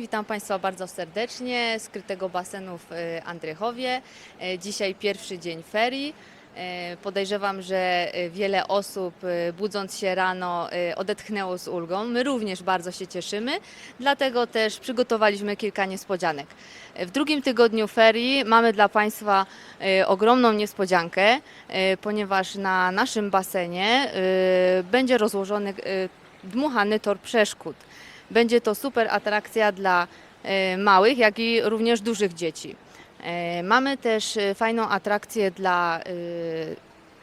Witam Państwa bardzo serdecznie z krytego basenu w e, Andrychowie. E, Dzisiaj pierwszy dzień ferii. E, Podejrzewam, że e, wiele osób budząc się rano odetchnęło z ulgą. My również bardzo się cieszymy, dlatego też przygotowaliśmy kilka niespodzianek. W drugim tygodniu ferii mamy dla Państwa ogromną niespodziankę, ponieważ na naszym basenie będzie rozłożony dmuchany tor przeszkód. Będzie to super atrakcja dla e, małych, jak i również dużych dzieci. E, Mamy też e, fajną atrakcję dla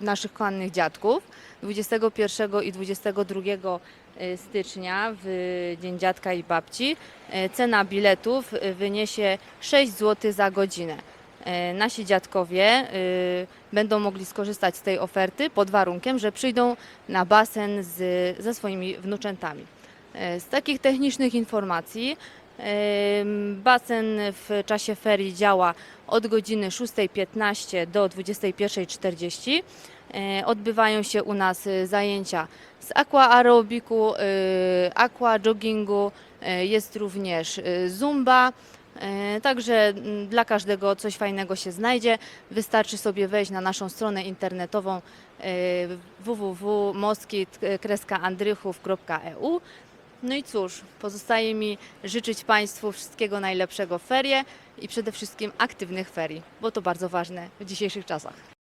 naszych kochanych dziadków. 21 i 22 e, stycznia w Dzień Dziadka i Babci cena biletów wyniesie 6 zł za godzinę. Nasi dziadkowie będą mogli skorzystać z tej oferty pod warunkiem, że przyjdą na basen z, ze swoimi wnuczętami. E, Z takich technicznych informacji basen w czasie ferii działa od godziny 6.15 do 21.40. E, Odbywają się u nas e, zajęcia z aqua aerobiku, aqua joggingu, jest również zumba. Także mm, dla każdego coś fajnego się znajdzie. Wystarczy sobie wejść na naszą stronę internetową www.moskit-andrychów.eu no i cóż, pozostaje mi życzyć Państwu wszystkiego najlepszego w ferie i przede wszystkim aktywnych ferii, bo to bardzo ważne w dzisiejszych czasach.